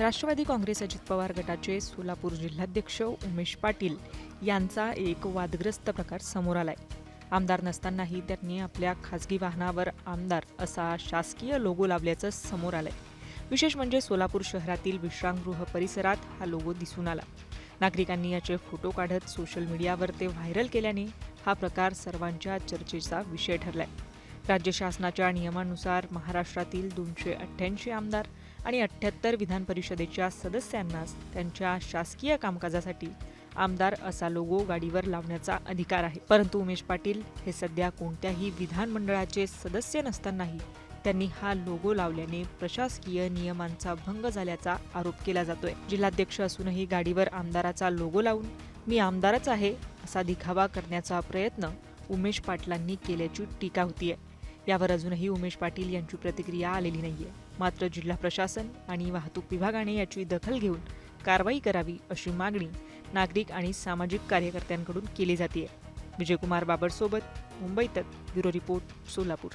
राष्ट्रवादी काँग्रेस अजित पवार गटाचे सोलापूर जिल्हाध्यक्ष उमेश पाटील यांचा एक वादग्रस्त प्रकार समोर आलाय. आमदार नसतानाही त्यांनी आपल्या खासगी वाहनावर आमदार असा शासकीय लोगो लावल्याचं समोर आलंय. विशेष म्हणजे सोलापूर शहरातील विश्रामगृह परिसरात हा लोगो दिसून आला. नागरिकांनी याचे फोटो काढत सोशल मीडियावर ते व्हायरल केल्याने हा प्रकार सर्वांच्या चर्चेचा विषय ठरलाय. राज्य शासनाच्या नियमानुसार महाराष्ट्रातील दोनशे अठ्ठ्याऐंशी आमदार आणि अठ्ठ्याहत्तर विधान परिषदेच्या सदस्यांनाच त्यांच्या शासकीय कामकाजासाठी आमदार असा लोगो गाडीवर लावण्याचा अधिकार आहे. परंतु उमेश पाटील हे सध्या कोणत्याही विधानमंडळाचे सदस्य नसतानाही त्यांनी हा लोगो लावल्याने प्रशासकीय नियमांचा भंग झाल्याचा आरोप केला जातोय. जिल्हाध्यक्ष असूनही गाडीवर आमदाराचा लोगो लावून मी आमदारच आहे असा दिखावा करण्याचा प्रयत्न उमेश पाटलांनी केल्याची टीका होतीये. यावर अजूनही उमेश पाटील यांची प्रतिक्रिया आलेली नाहीये. मात्र जिल्हा प्रशासन आणि वाहतूक विभागाने याची दखल घेऊन कारवाई करावी अशी मागणी नागरिक आणि सामाजिक कार्यकर्त्यांकडून केली जाते विजयकुमार बाबरसोबत मुंबई तक ब्युरो रिपोर्ट सोलापूर.